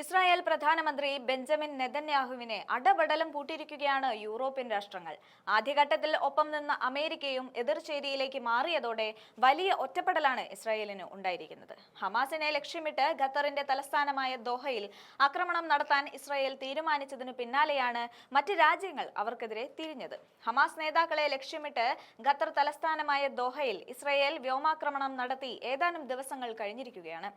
Israel പ്രധാനമന്ത്രി Benjamin നെതന്യാഹുവിനെ അടപടലം പൂട്ടിയിരിക്കുകയാണ് European രാഷ്ട്രങ്ങൾ. ആദ്യഘട്ടത്തിൽ ഒപ്പം നിന്ന അമേരിക്കയും എതിർചേരിയിലേക്ക് മാറിയതോടെ വലിയ ഒറ്റപ്പെടലാണ് ഇസ്രായേലിന് ഉണ്ടായിരിക്കുന്നത്. ഹമാസിനെ ലക്ഷ്യമിട്ട് ഖത്തറിന്റെ തലസ്ഥാനമായ ദോഹയിൽ ആക്രമണം നടത്താൻ ഇസ്രായേൽ തീരുമാനിച്ചതിനു പിന്നാലെയാണ് മറ്റ് രാജ്യങ്ങൾ അവർക്കെതിരെ തിരിഞ്ഞത്. ഹമാസ് നേതാക്കളെ ലക്ഷ്യമിട്ട് ഖത്തർ തലസ്ഥാനമായ ദോഹയിൽ ഇസ്രായേൽ വ്യോമാക്രമണം നടത്തി ഏതാനും ദിവസങ്ങൾ കഴിഞ്ഞിരിക്കുകയാണ്.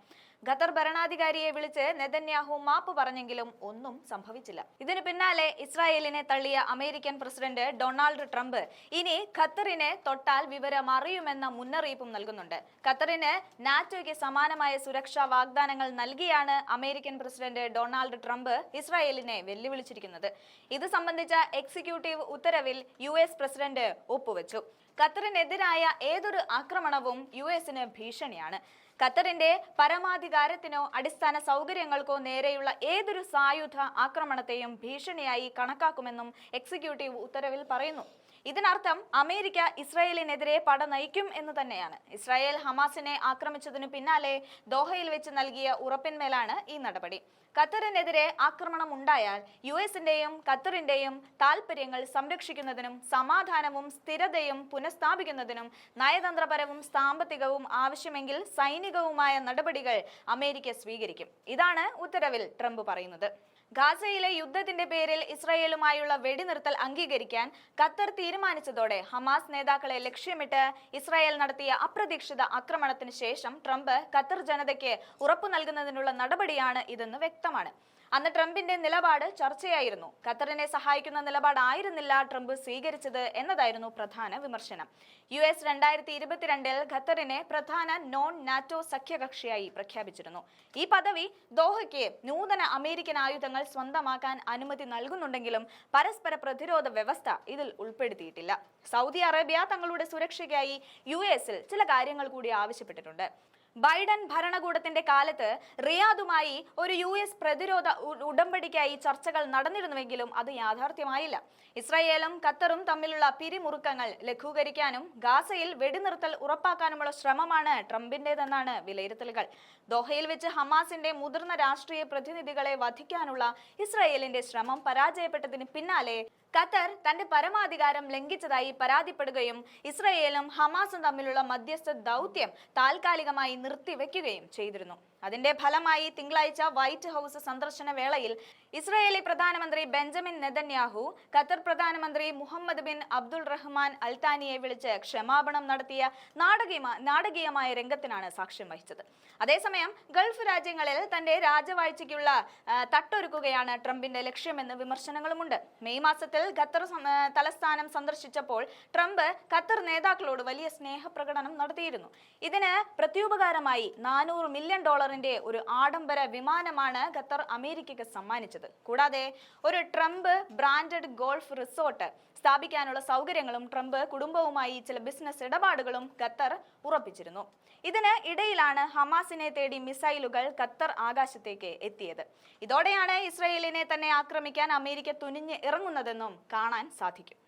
ഖത്തർ ഭരണാധികാരിയെ വിളിച്ച് നെതന്യാഹു മാപ്പ് പറഞ്ഞെങ്കിലും ഒന്നും സംഭവിച്ചില്ല. ഇതിനു പിന്നാലെ ഇസ്രായേലിനെ തള്ളിയ അമേരിക്കൻ പ്രസിഡന്റ് ഡൊണാൾഡ് ട്രംപ് ഇനി ഖത്തറിനെ തൊട്ടാൽ വിവരം അറിയുമെന്ന മുന്നറിയിപ്പും നൽകുന്നുണ്ട്. ഖത്തറിന് നാറ്റോയ്ക്ക് സമാനമായ സുരക്ഷാ വാഗ്ദാനങ്ങൾ നൽകിയാണ് അമേരിക്കൻ പ്രസിഡന്റ് ഡൊണാൾഡ് ട്രംപ് ഇസ്രായേലിനെ വെല്ലുവിളിച്ചിരിക്കുന്നത്. ഇത് സംബന്ധിച്ച എക്സിക്യൂട്ടീവ് ഉത്തരവിൽ യു പ്രസിഡന്റ് ഒപ്പുവെച്ചു. ഖത്തറിനെതിരായ ഏതൊരു ആക്രമണവും യു എസിന് ഭീഷണിയാണ്. ഖത്തറിന്റെ പരമാധികാരത്തിനോ അടിസ്ഥാന സൗകര്യങ്ങൾക്കോ നേരെയുള്ള ഏതൊരു സായുധ ആക്രമണത്തെയും ഭീഷണിയായി കണക്കാക്കുമെന്നും എക്സിക്യൂട്ടീവ് ഉത്തരവിൽ പറയുന്നു. ഇതിനർത്ഥം അമേരിക്ക ഇസ്രായേലിനെതിരെ പട നയിക്കും എന്ന് തന്നെയാണ്. ഇസ്രായേൽ ഹമാസിനെ ആക്രമിച്ചതിനു പിന്നാലെ ദോഹയിൽ വെച്ച് നൽകിയ ഉറപ്പിന്മേലാണ് ഈ നടപടി. ഖത്തറിനെതിരെ ആക്രമണം ഉണ്ടായാൽ യു എസിന്റെയും ഖത്തറിന്റെയും താൽപര്യങ്ങൾ സംരക്ഷിക്കുന്നതിനും സമാധാനവും സ്ഥിരതയും പുനഃസ്ഥാപിക്കുന്നതിനും നയതന്ത്രപരവും സാമ്പത്തികവും ആവശ്യമെങ്കിൽ സൈനികവുമായ നടപടികൾ അമേരിക്ക സ്വീകരിക്കും. ഇതാണ് ഉത്തരവിൽ ട്രംപ് പറയുന്നത്. ഗാസയിലെ യുദ്ധത്തിന്റെ പേരിൽ ഇസ്രായേലുമായുള്ള വെടിനിർത്തൽ അംഗീകരിക്കാൻ ഖത്തർ തീരുമാനിച്ചതോടെ ഹമാസ് നേതാക്കളെ ലക്ഷ്യമിട്ട് ഇസ്രായേൽ നടത്തിയ അപ്രതീക്ഷിത ആക്രമണത്തിന് ശേഷം ട്രംപ് ഖത്തർ ജനതയ്ക്ക് ഉറപ്പു നൽകുന്നതിനുള്ള നടപടിയാണ് ഇതെന്ന് വ്യക്തമാണ്. അന്ന് ട്രംപിന്റെ നിലപാട് ചർച്ചയായിരുന്നു. ഖത്തറിനെ സഹായിക്കുന്ന നിലപാടായിരുന്നില്ല ട്രംപ് സ്വീകരിച്ചത് എന്നതായിരുന്നു പ്രധാന വിമർശനം. യു എസ് രണ്ടായിരത്തി ഇരുപത്തിരണ്ടിൽ ഖത്തറിനെ പ്രധാന നോൺ നാറ്റോ സഖ്യകക്ഷിയായി പ്രഖ്യാപിച്ചിരുന്നു. ഈ പദവി ദോഹയ്ക്ക് നൂതന അമേരിക്കൻ ആയുധങ്ങൾ സ്വന്തമാക്കാൻ അനുമതി നൽകുന്നുണ്ടെങ്കിലും പരസ്പര പ്രതിരോധ വ്യവസ്ഥ ഇതിൽ ഉൾപ്പെടുത്തിയിട്ടില്ല. സൗദി അറേബ്യ തങ്ങളുടെ സുരക്ഷയ്ക്കായി യു എസിൽ ചില കാര്യങ്ങൾ കൂടി ആവശ്യപ്പെട്ടിട്ടുണ്ട്. ബൈഡൻ ഭരണകൂടത്തിന്റെ കാലത്ത് റിയാദുമായി ഒരു യു എസ് പ്രതിരോധ ഉടമ്പടിക്കായി ചർച്ചകൾ നടന്നിരുന്നുവെങ്കിലും അത് യാഥാർത്ഥ്യമായില്ല. ഇസ്രായേലും ഖത്തറും തമ്മിലുള്ള പിരിമുറുക്കങ്ങൾ ലഘൂകരിക്കാനും ഗാസയിൽ വെടിനിർത്തൽ ഉറപ്പാക്കാനുമുള്ള ശ്രമമാണ് ട്രംപിന്റേതെന്നാണ് വിലയിരുത്തലുകൾ. ദോഹയിൽ വെച്ച് ഹമാസിന്റെ മുതിർന്ന രാഷ്ട്രീയ പ്രതിനിധികളെ വധിക്കാനുള്ള ഇസ്രായേലിന്റെ ശ്രമം പരാജയപ്പെട്ടതിന് പിന്നാലെ ഖത്തർ തന്റെ പരമാധികാരം ലംഘിച്ചതായി പരാതിപ്പെടുകയും ഇസ്രായേലും ഹമാസും തമ്മിലുള്ള മധ്യസ്ഥ ദൗത്യം താൽക്കാലികമായി നിർത്തിവെക്കുകയും ചെയ്തിരുന്നു. അതിന്റെ ഫലമായി തിങ്കളാഴ്ച വൈറ്റ് ഹൗസ് സന്ദർശന വേളയിൽ ഇസ്രായേലി പ്രധാനമന്ത്രി ബെഞ്ചമിൻ നെതന്യാഹു ഖത്തർ പ്രധാനമന്ത്രി മുഹമ്മദ് ബിൻ അബ്ദുൾ റഹ്മാൻ അൽത്താനിയെ വിളിച്ച് ക്ഷമാപണം നടത്തിയ നാടകീയ നാടകീയമായ രംഗത്തിനാണ് സാക്ഷ്യം വഹിച്ചത്. അതേസമയം ഗൾഫ് രാജ്യങ്ങളിൽ തന്റെ രാജവാഴ്ചയ്ക്കുള്ള തട്ടൊരുക്കുകയാണ് ട്രംപിന്റെ ലക്ഷ്യമെന്ന് വിമർശനങ്ങളുമുണ്ട്. മെയ് മാസത്തിൽ ഖത്തർ തലസ്ഥാനം സന്ദർശിച്ചപ്പോൾ ട്രംപ് ഖത്തർ നേതാക്കളോട് വലിയ സ്നേഹപ്രകടനം നടത്തിയിരുന്നു. ഇതിന് പ്രത്യുപകാരമായി നാനൂറ് മില്യൺ ഡോളറിന്റെ ഒരു ആഡംബര വിമാനമാണ് ഖത്തർ അമേരിക്കയ്ക്ക് സമ്മാനിച്ചത്. കൂടാതെ ഒരു ട്രംപ് ബ്രാൻഡഡ് ഗോൾഫ് റിസോർട്ട് സ്ഥാപിക്കാനുള്ള സൗകര്യങ്ങളും ട്രംപ് കുടുംബവുമായി ചില ബിസിനസ് ഇടപാടുകളും ഖത്തർ ഉറപ്പിച്ചിരുന്നു. ഇതിന് ഇടയിലാണ് ഹമാസിനെ തേടി മിസൈലുകൾ ഖത്തർ ആകാശത്തേക്ക് എത്തിയത്. ഇതോടെയാണ് ഇസ്രയേലിനെ തന്നെ ആക്രമിക്കാൻ അമേരിക്ക തുനിഞ്ഞ് ഇറങ്ങുന്നതെന്നും കാണാൻ സാധിക്കും.